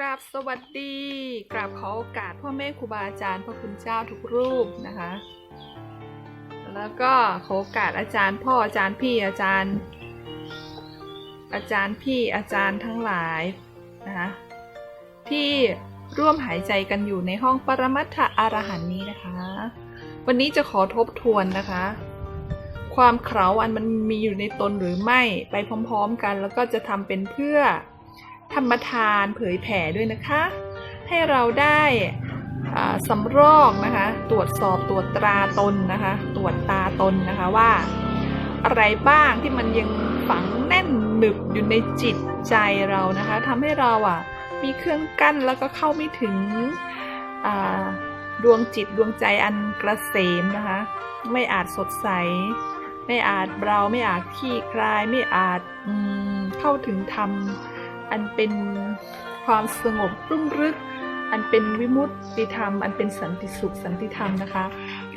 กราบสวัสดี กราบขอโอกาสพ่อแม่ครูบาอาจารย์พระคุณเจ้าทุกรูปนะคะ แล้วก็ขอโอกาสอาจารย์พ่ออาจารย์พี่อาจารย์ อาจารย์พี่อาจารย์ทั้งหลายนะคะที่ร่วมหายใจกันอยู่ในห้องปรมัตถอารหันนี้นะคะ วันนี้จะขอทบทวนนะคะ ความเขราอันมันมีอยู่ในตนหรือไม่ไปพร้อม ๆ กัน แล้วก็จะทำเป็นเพื่อ ธรรมทานเผยแผ่ด้วยนะคะ ให้เราได้สำรอกนะคะ ตรวจสอบตรวจตราตนนะคะ ตรวจตาตนนะคะว่า อะไรบ้างที่มันยังฝังแน่นหนึบอยู่ในจิตใจเรานะคะทำให้เราอะมีเครื่องกั้นแล้วก็เข้าไม่ถึงดวงจิตดวงใจอันกระเสมนะคะ ไม่อาจสดใส ไม่อาจเราไม่อาจขี้คลาย ไม่อาจอเข้าถึงธรรม อันเป็นความสงบรุ่งรึก อันเป็นวิมุตติธรรม อันเป็นสันติสุขสันติธรรมนะคะ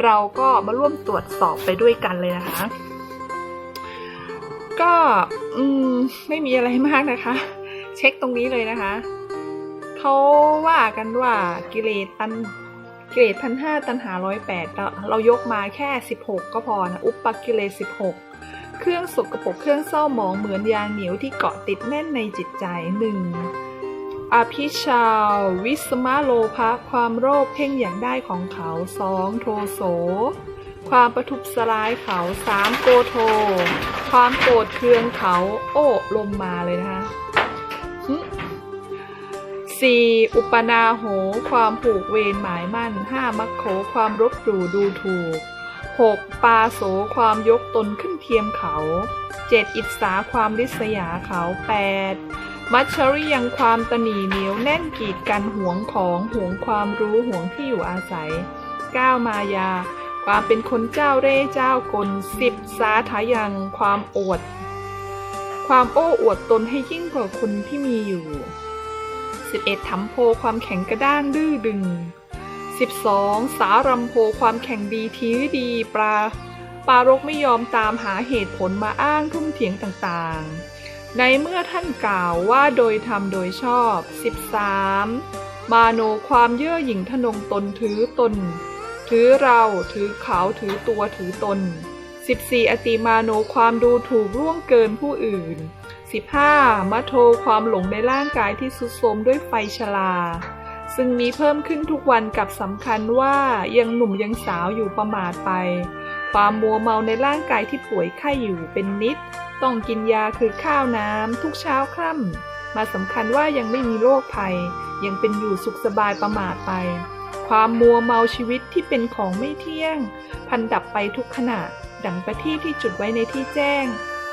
เราก็มาร่วมตรวจสอบไปด้วยกันเลยนะคะ ก็อืมไม่มีอะไรมากนะคะ เช็คตรงนี้เลยนะคะเขาว่ากันว่ากิเลสตันกิเลสพันห้าตันหาร้อยแปดเรายกมาแค่สิบหกก็พอนะ อุปปกิเลสสิบหก เครื่องสกรปรกเครื่องเศร้าหมองเหมือนยางเหนียวที่เกาะติดแน่นในจิตใจหนึ่งอภิชาว วิสมาโลภะความโรคเพ่งอย่างได้ของเขาสองโทโส ความประทุษร้ายเขาสามโกโท ความโกรธเคืองเขา โอ้ลมมาเลยนะคะสี่อุปนาโห ความผูกเวรหมายมั่นห้ามัคโขความรบหลู่ดูถูก 6. ปาโสความยกตนขึ้นเทียมเขา 7. อิจฉาความริษยาเขา 8. มัชชริยังความตนีเหนียวแน่นกีดกันห่วงของห่วงความรู้ห่วงที่อยู่อาศัย 9. มายา ความเป็นคนเจ้าเร่เจ้ากล 10. สาทายังความอวด ความโอ้อวดตนให้ยิ่งกว่าคนที่มีอยู่ 11. ถำโพความแข็งกระด้างดื้อดึง 12. สารำโพความแข่งดีทีดีปลาปารกไม่ยอมตามหาเหตุผลมาอ้างทุ่มเถียงต่างๆ ในเมื่อท่านกล่าวว่าโดยธรรมโดยชอบ 13. มาโนความเย่อหยิ่งทนงตนถือตน ถือเราถือเขาถือตัวถือตน 14. อติมาโนความดูถูกล่วงเกินผู้อื่น 15. มัโทความหลงในร่างกายที่สุดโทมด้วยไฟชรา ซึ่งมีเพิ่มขึ้นทุกวันกับสำคัญว่ายังหนุ่มยังสาวอยู่ประมาทไป ความมัวเมาในร่างกายที่ป่วยไข้อยู่เป็นนิด ต้องกินยาคือข้าวน้ำทุกเช้าค่ำมาสำคัญว่ายังไม่มีโรคภัย ยังเป็นอยู่สุขสบายประมาทไป ความมัวเมาชีวิตที่เป็นของไม่เที่ยง พันดับไปทุกขณะ ดังประทีปที่จุดไว้ในที่แจ้ง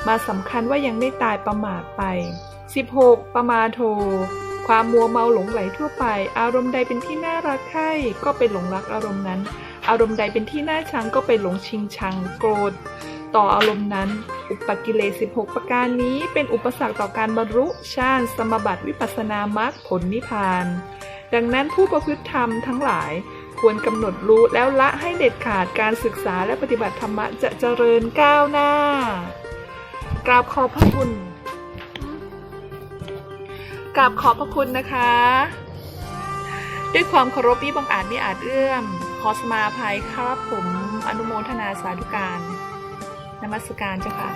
มาสำคัญว่ายังไม่ตายประมาทไป 16. ประมาโท ความมัวเมาหลงไหลทั่วไป อารมณ์ใดเป็นที่น่ารักใคร่ก็ไปหลงรักอารมณ์นั้น อารมณ์ใดเป็นที่น่าชังก็ไปหลงชิงชังโกรธ ต่ออารมณ์นั้น อุปกิเลส16 ประการนี้เป็นอุปสรรคต่อการบรรลุฌานสมบัติวิปัสสนามรรคผลนิพพาน ดังนั้นผู้ประพฤติธรรมทั้งหลายควรกำหนดรู้แล้วละให้เด็ดขาดการศึกษาและปฏิบัติธรรมะจะเจริญก้าวหน้า กราบขอบพระคุณ กราบขอบพระคุณนะคะ ด้วยความเคารพพี่บังอาจไม่อาจเอื้อม ขอสมาภัยครับผมอนุโมทนาสาธุการ นมัสการเจ้าค่ะ